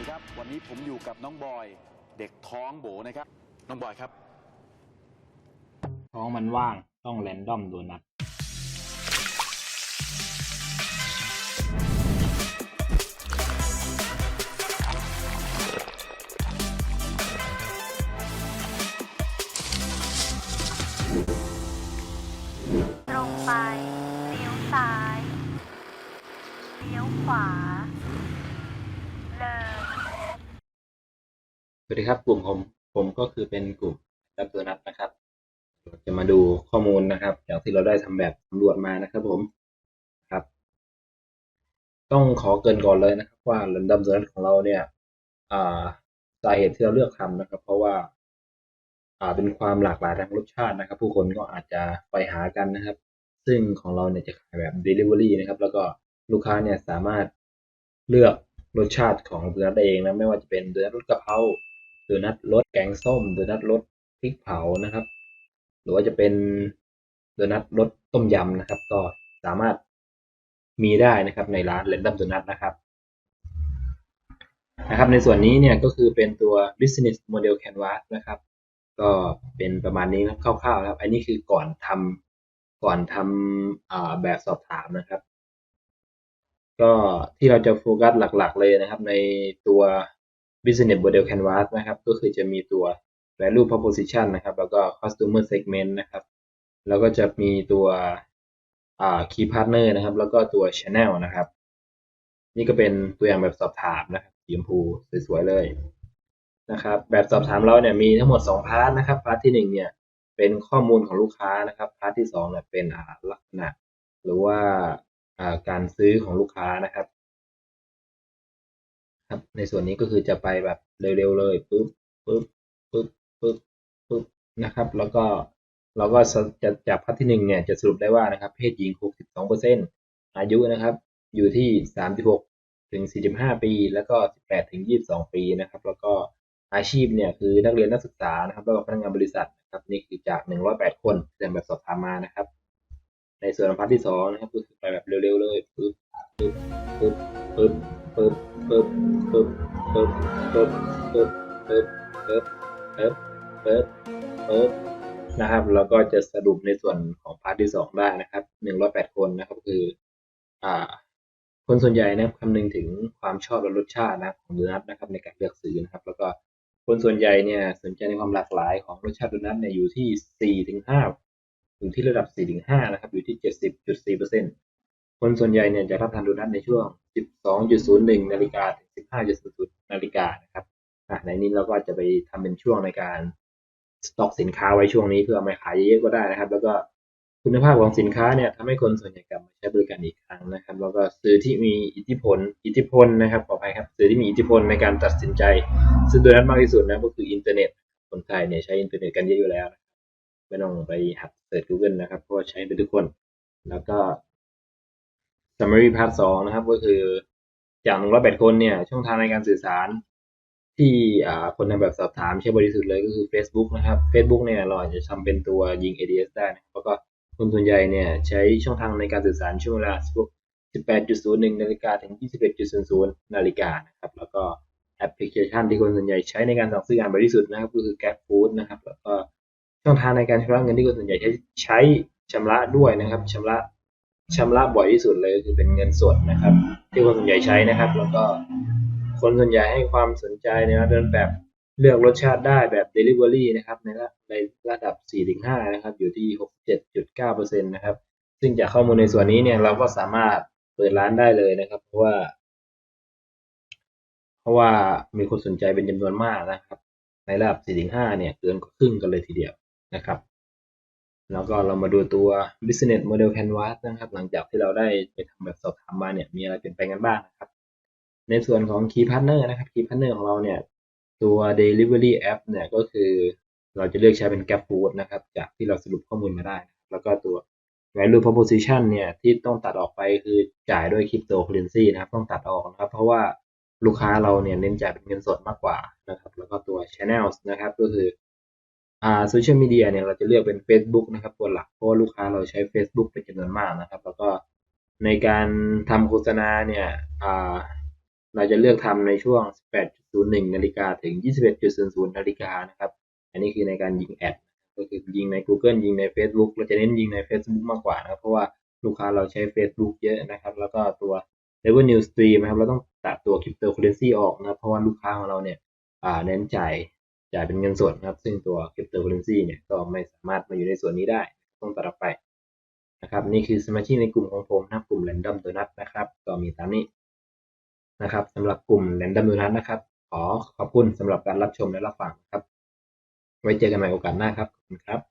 ดีครับ วันนี้ผมอยู่กับน้องบอย เด็กท้องโบนะครับ น้องบอยครับ ท้องมันว่างต้องแรนดอมโดนัทตรงไป เลี้ยวซ้าย เลี้ยวขวา เลย ส วัสดีครับกลุ่มผมผมก็คือเป็นกลุ่มรับโดนัทนะครับเราจะมาดูข้อมูลนะครับจากที่เราได้ทำแบบสำรวจมานะครับผมครับ ต้องขอเกรินก่อนเลยนะครับ ว่าแรนดอมโดนัทของเราเนี่ยสาเหตุที่เราเลือกทำนะครับ เพราะว่าเป็นความหลากหลายทางรสชาตินะครับ ผู้คนก็อาจจะไปหากันนะครับ ซึ่งของเราเนี่ยจะขายแบบ Delivery นะครับ แล้วก็ลูกค้าเนี่ยสามารถเลือกรสชาติของโดนัทได้เองนะไม่ว่าจะเป็นโดนัทรสกะเพรา โดนัทรสแกงส้มโดนัทรสพริกเผานะครับ หรือว่าจะเป็นโดนัทรสต้มยำนะครับ ก็สามารถมีได้นะครับในร้านเรนดัมโดนัทนะครับนะครับ ในส่วนนี้เนี่ยก็คือเป็นตัว business model canvas นะครับ ก็เป็นประมาณนี้นะคร่าวๆนะครับ อันนี้คือก่อนทำก่อนทำแบบสอบถามนะครับ ก็ที่เราจะโฟกัสหลักๆเลยนะครับ ในตัว business model canvas นะครับ ก็คือจะมีตัว value proposition นะครับ แล้วก็ customer segment นะครับ แล้วก็จะมีตัว key partner นะครับ แล้วก็ตัว channel นะครับ นี่ก็เป็นตัวอย่างแบบสอบถามนะครับสีชมพูสวยๆเลยนะครับ แบบสอบถามเราเนี่ยมีทั้งหมด 2 พาร์ทนะครับ พาร์ทที่1เนี่ยเป็นข้อมูลของลูกค้านะครับ พาร์ทที่2เนี่ยเป็นลักษณะ หรือว่าการซื้อของลูกค้านะครับ ครับ ในส่วนนี้ก็คือจะไปแบบเร็วๆเลยปึ๊บปึ๊บปึ๊บปึ๊บปึ๊บนะครับ แล้วก็เราก็จะจากพาร์ทที่1เนี่ยจะสรุปได้ว่านะครับ เพศหญิง 62%อายุนะครับ อยู่ที่ 36 ถึง 45 ปี แล้วก็ 18 ถึง 22 ปีนะครับ แล้วก็อาชีพเนี่ยคือนักเรียนนักศึกษานะครับแล้วก็พนักงานบริษัทนะครับนี่คือจาก 108 คนแต่แบบสอบถามมานะครับ ในส่วนพาร์ทที่2นะครับก็คือไปแบบเร็วๆเลยปึ๊บปึ๊บปึ๊บปึ๊บ ปึ๊บปึ๊บปึ๊บปึ๊บปึ๊บปึ๊บปึ๊บปึ๊บปึ๊บปึ๊บนะครับแล้วก็จะสรุปในส่วนของพาร์ทที่ 2 ได้นะครับ108 คนนะครับคืออ่าคนส่วนใหญ่นะครับคำนึงถึงความชอบและรสชาตินะของโดนัทนะครับในการเลือกซื้อนะครับ แล้วก็คนส่วนใหญ่เนี่ยสนใจในความหลากหลายของรสชาติโดนัทเนี่ยอยู่ที่4ถึง5อยู่ที่ระดับ4ถึง5นะครับอยู่ที่ 70.4% คนส่วนใหญ่เนี่ยจะรับทานโดนัทในช่วง 12.01 นาฬิกาถึง 15.00 นาฬิกานะครับอะในนี้เราก็จะไปทำเป็นช่วงในการสต็อกสินค้าไว้ช่วงนี้เพื่อเอามาขายเยอะๆก็ได้นะครับ แล้วก็คุณภาพของสินค้าเนี่ยทำให้คนส่วนใหญ่กลับมาใช้บริการอีกครั้งนะครับ แล้วก็สื่อที่มีอิทธิพล อิทธิพลนะครับขออภัยครับสื่อที่มีอิทธิพลในการตัดสินใจ ซึ่งโดยนั้นมากที่สุดนะก็คืออินเทอร์เน็ตคนไทยเนี่ยใช้อินเทอร์เน็ตกันเยอะอยู่แล้วไม่ต้องไปหัดเสิร์ช Google นะครับเพราะว่าใช้ไปทุกคน แล้วก็ summary part สองนะครับ ก็คือจากหนึ่งร้อยแปดคนเนี่ย ช่องทางในการสื่อสารที่คนในแบบสอบถามใช้บริสุทธิ์เลยก็คือ Facebook นะครับ Facebook เนี่ยเราอาจจะทำเป็นตัวยิง ADS ได้นะแล้วก็คนส่วนใหญ่เนี่ยใช้ช่องทางในการสื่อสารช่วงเวลา18.01นาฬิกาถึง 21.00นาฬิกานะครับ แล้วก็แอปพลิเคชันที่คนส่วนใหญ่ใช้ในการสั่งซื้ออาหารบริสุทธิ์นะครับก็คือ Grab Food นะครับ แล้วก็ช่องทางในการชำระเงินที่คนส่วนใหญ่ใช้ใช้ชำระด้วยนะครับชำระ ชำระบ่อยที่สุดเลยคือเป็นเงินสดนะครับ ที่คนส่วนใหญ่ใช้นะครับ แล้วก็คนส่วนใหญ่ให้ความสนใจในเดินแบบเลือกรสชาติได้แบบ Delivery นะครับ ในระในระดับ 4-5 นะครับ อยู่ที่ 67.9%นะครับ ซึ่งจากข้อมูลในส่วนนี้เนี่ยเราก็สามารถเปิดร้านได้เลยนะครับ เพราะว่า เพราะว่ามีคนสนใจเป็นจำนวนมากนะครับ ในระดับ 4-5 เนี่ยเกินกว่าครึ่งกันเลยทีเดียวนะครับ แล้วก็เรามาดูตัว business model canvas นะครับ หลังจากที่เราได้ไปทำแบบสอบถามมาเนี่ย มีอะไรเปลี่ยนแปลงกันบ้างนะครับ ในส่วนของ key partner นะครับ key partner ของเราเนี่ย ตัว delivery app เนี่ยก็คือเราจะเลือกใช้เป็น Grab Food นะครับ จากที่เราสรุปข้อมูลมาได้ แล้วก็ตัว value proposition เนี่ย ที่ต้องตัดออกไปคือจ่ายด้วย cryptocurrency นะครับ ต้องตัดออกนะครับ เพราะว่าลูกค้าเราเนี่ยเน้นจ่ายเป็นเงินสดมากกว่านะครับ แล้วก็ตัว channels นะครับ ก็คือ อ่าโซเชียลมีเดียเนี่ยเราจะเลือกเป็น Facebook นะครับ ตัวหลัก เพราะว่าลูกค้าเราใช้ Facebook เป็นจำนวนมากนะครับ แล้วก็ในการทำโฆษณาเนี่ยอ่าเราจะเลือกทำในช่วง 18.01 นาฬิกาถึง 21.00 นาฬิกานะครับ อันนี้คือในการยิงแอด ก็คือยิงใน Google ยิงใน Facebook เราจะเน้นยิงใน Facebook มากกว่านะครับ เพราะว่าลูกค้าเราใช้ Facebook เยอะนะครับ แล้วก็ตัว Revenue Stream นะครับ เราต้องตัดตัว Cryptocurrency ออกนะครับ เพราะว่าลูกค้าของเราเนี่ยอ่าเน้นจ่าย จ่ายเป็นเงินสดนะครับ ซึ่งตัว Cryptocurrency เนี่ยก็ไม่สามารถมาอยู่ในส่วนนี้ได้ต้องตัดออกไปนะครับ นี่คือสมาชิกในกลุ่มของผมนะครับกลุ่ม Random Donut นะครับ ก็มีตามนี้นะครับสำหรับกลุ่ม Random Donut นะครับ ขอขอบคุณสำหรับการรับชมและรับฟังครับ ไว้เจอกันใหม่โอกาสหน้าครับขอบคุณครับ